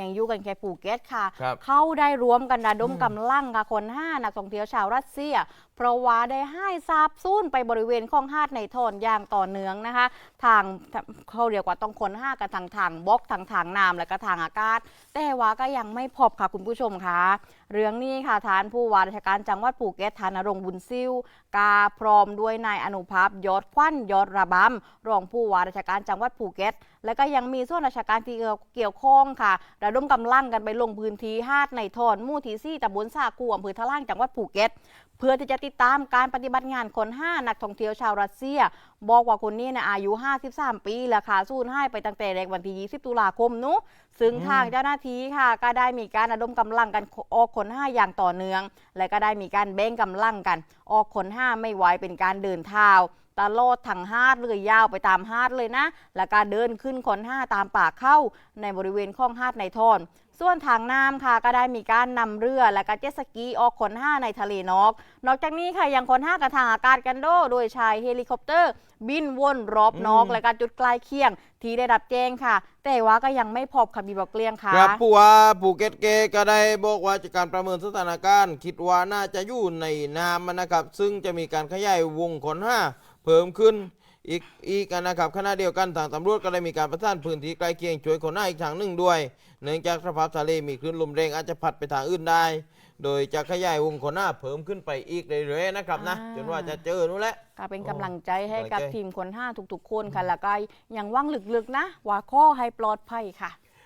ยังอยู่กันแค่ภูเก็ตค่ะ ครับเข้าได้รวมกันระดมกำลังค่ะคนห้านักท่องเที่ยวชาวรัสเซีย เพราะว่าได้ให้ซาบซูนไปบริเวณของหาดในทอนอย่างต่อเนื่องนะคะ ทางเขาเรียกว่าต้องคนห้ากันทางทางบกทางทางน้ำและก็ทางอากาศ แต่ว่าก็ยังไม่พบค่ะคุณผู้ชมค่ะเรื่องนี้ค่ะทานผู้ว่าราชการจังหวัดภูเก็ตทานรงค์บุญซิ่วกาพร้อมด้วยนายอนุภาพยอดควันยอดระบำรองผู้ว่าราชการจังหวัดภูเก็ต และก็ยังมีส่วนราชการที่เกี่ยวข้องค่ะระดมกำลังกันไปลงพื้นที่หาดในทอนมู่ทีซี่ตำบลสาคูอำเภอทะล่างจังหวัดภูเก็ต เพื่อที่จะติดตามการปฏิบัติงานคน5นักท่องเที่ยวชาวรัสเซีย บอกว่าคนนี้นะอายุ 53 ปีและขาสูญให้ไปตั้งแต่แรกวันที่ 20 ตุลาคมนู้ซึ่งอืมทางเจ้าหน้าที่ค่ะ ก็ได้มีการระดมกำลังกันออกคน5อย่างต่อเนื่อง และก็ได้มีการแบ่งกำลังกัน ออกคน5ไม่ไหวเป็นการเดินเท้า ตลอดทางหาดเลยยาวไปตามหาดเลยนะ และการเดินขึ้นคนห้าตามป่าเข้าในบริเวณข้องหาดในทอน ส่วนทางน้ำค่ะก็ได้มีการนำเรือและก็เจ็ตสกีออกขนห้าในทะเลนอก นอกจากนี้ค่ะยังขนห้ากับทางอากาศกันโดโดยใชายเฮลิคอปเตอร์ บินวนรอบนอกอืมและก็จุดใกล้เคียง ที่ได้รับแจ้งค่ะ แต่ว่าก็ยังไม่พบค่ะมีบอกเกลียงค่ะครับผู้ว่าภูเก็ตเกก็ได้บอกว่าจากการประเมินสถานการณ์ คิดว่าน่าจะอยู่ในน้ำนะครับ ซึ่งจะมีการขยายวงขนห้าเพิ่มขึ้น อีกอีกนะครับขณะเดียวกันทางตำรวจก็ได้มีการประสานพื้นที่ใกล้เคียงช่วยคนห้าอีกทางหนึ่งด้วย เนื่องจากสภาพทะเลมีคลื่นลมแรงอาจจะพัดไปทางอื่นได้ โดยจะขยายวงขนห้าเพิ่มขึ้นไปอีกเรื่อยๆนะครับนะอ่าจนว่าจะเจอนู่นแหละ ก็เป็นกำลังใจให้กับกำลังใจทีมคนห้าทุกๆคนค่ะแล้วก็ยังว่างลึกๆนะว่าข้อให้ปลอดภัยค่ะ